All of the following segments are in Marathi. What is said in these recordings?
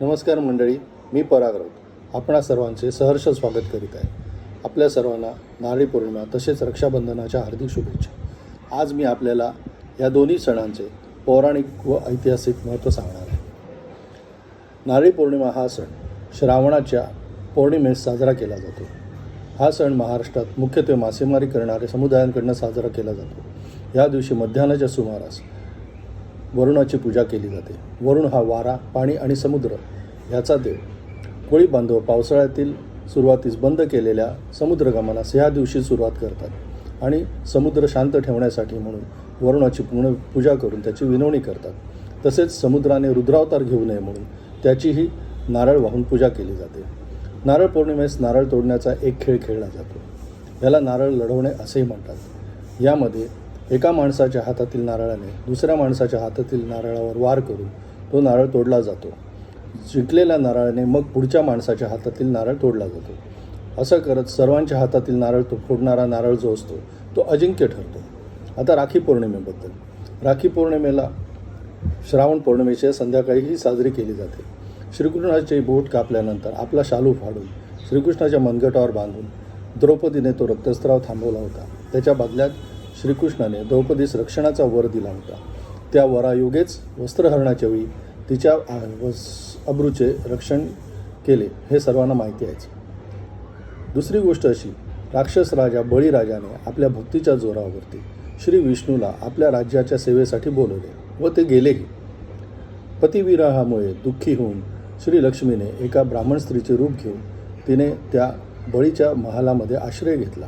नमस्कार मंडळी मी पराग राऊत. आपणा सर्वांचे सहर्ष स्वागत करीत आहे. आपल्या सर्वांना नारळी पौर्णिमा तसेच रक्षाबंधनाच्या हार्दिक शुभेच्छा. आज मी आपल्याला या दोन्ही सणांचे पौराणिक व ऐतिहासिक महत्त्व सांगणार आहे. नारळी पौर्णिमा हा सण श्रावणाच्या पौर्णिमेस साजरा केला जातो. हा सण महाराष्ट्रात मुख्यत्वे मासेमारी करणाऱ्या समुदायांकडनं साजरा केला जातो. या दिवशी मध्यान्हाच्या सुमारास वरुणाची पूजा केली जाते. वरुण हा वारा पाणी आणि समुद्र ह्याचा देव. कोळी बांधव पावसाळ्यातील सुरुवातीस बंद केलेल्या समुद्रगमनास ह्या दिवशी सुरुवात करतात आणि समुद्र शांत ठेवण्यासाठी म्हणून वरुणाची पूर्ण पूजा करून त्याची विनवणी करतात. तसेच समुद्राने रुद्रावतार घेऊ नये म्हणून त्याचीही नारळ वाहून पूजा केली जाते. नारळ पौर्णिमेस नारळ तोडण्याचा एक खेळ खेळला जातो. याला नारळ लढवणे असेही म्हणतात. यामध्ये एका माणसाच्या हातातील नारळाने दुसऱ्या माणसाच्या हातातील नारळावर वार करून तो नारळ तोडला जातो. जिंकलेल्या नारळाने मग पुढच्या माणसाच्या हातातील नारळ तोडला जातो. असं करत सर्वांच्या हातातील नारळ तो फोडणारा नारळ जो असतो तो अजिंक्य ठरतो. आता राखी पौर्णिमेबद्दल. राखी पौर्णिमेला श्रावण पौर्णिमेच्या संध्याकाळी ही साजरी केली जाते. श्रीकृष्णाचे बोट कापल्यानंतर आपला शालू फाडून श्रीकृष्णाच्या मनगटावर बांधून द्रौपदीने तो रक्तस्राव थांबवला होता. त्याच्या बदल्यात श्रीकृष्णाने द्रौपदीस रक्षणाचा वर दिला होता. त्या वरायोगेच वस्त्रहरणाच्या वेळी तिच्या अब्रूचे रक्षण केले. हे सर्वांना माहिती आहेच दुसरी गोष्ट अशी राक्षस राजा बळीराजाने आपल्या भक्तीच्या जोरावरती श्री विष्णूला आपल्या राज्याच्या सेवेसाठी बोलवले व ते गेलेही. पतिविराहामुळे दुःखी होऊन श्री लक्ष्मीने एका ब्राह्मण स्त्रीचे रूप घेऊन तिने त्या बळीच्या महालामध्ये आश्रय घेतला.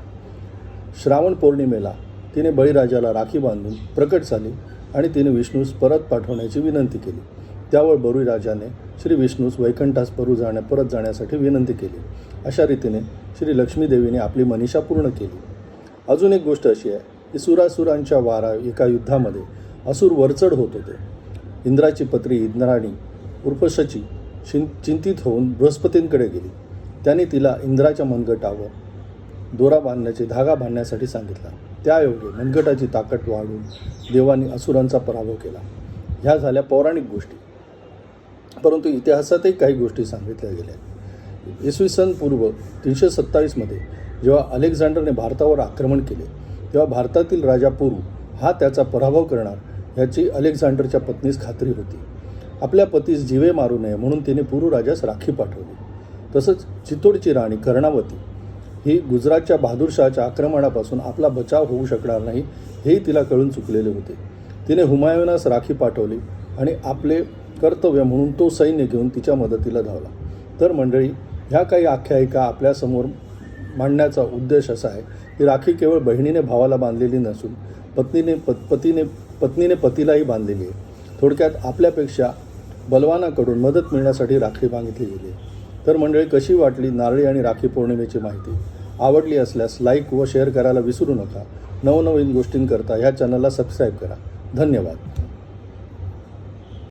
श्रावण पौर्णिमेला तिने बळीराजाला राखी बांधून प्रकट झाली आणि तिने विष्णूस परत पाठवण्याची विनंती केली. त्यावर बळीराजाने श्री विष्णूस वैकंठास परू जाण्या परत जाण्यासाठी विनंती केली. अशा रीतीने श्री लक्ष्मीदेवीने आपली मनीषा पूर्ण केली. अजून एक गोष्ट अशी आहे की सुरासुरांच्या वारा एका युद्धामध्ये असुर वरचढ होत होते. इंद्राची पत्री इंद्राणी उर्फ शची चिं चिंतित होऊन बृहस्पतींकडे गेली. त्याने तिला इंद्राच्या मनगटावर दोरा बांधण्याचे धागा बांधण्यासाठी सांगितला. त्यायोगे मनगटाची ताकद वाढून देवांनी असुरांचा पराभव केला. ह्या झाल्या पौराणिक गोष्टी. परंतु इतिहासातही काही गोष्टी सांगितल्या गेल्या. इसवी सन पूर्व तीनशे सत्तावीसमध्ये जेव्हा अलेक्झांडरने भारतावर आक्रमण केले तेव्हा भारतातील राजा पुरू हा त्याचा पराभव करणार याची अलेक्झांडरच्या पत्नीस खात्री होती. आपल्या पतीस जीवे मारू नये म्हणून तिने पुरू राजास राखी पाठवली. तसंच चितोडची राणी कर्णावती ही गुजरातच्या बहादूरशाहच्या आक्रमणापासून आपला बचाव होऊ शकणार नाही हेही तिला कळून चुकलेले होते. तिने हुमायूनास राखी पाठवली आणि आपले कर्तव्य म्हणून तो सैन्य घेऊन तिच्या मदतीला धावला. तर मंडळी ह्या काही आख्यायिका आपल्यासमोर मांडण्याचा उद्देश असा आहे की राखी केवळ बहिणीने भावाला बांधलेली नसून पत्नीने पत पतीने पत्नीने पतीलाही बांधलेली आहे. थोडक्यात आपल्यापेक्षा बलवानाकडून मदत मिळण्यासाठी राखी मागितली गेली आहे. तर मंडळी कशी वाटली नारळी आणि राखी पौर्णिमेची माहिती? आवडली असल्यास लाईक व शेअर करायला विसरू नका. नवनवीन गोष्टींकरता ह्या चॅनलला सबस्क्राईब करा. धन्यवाद.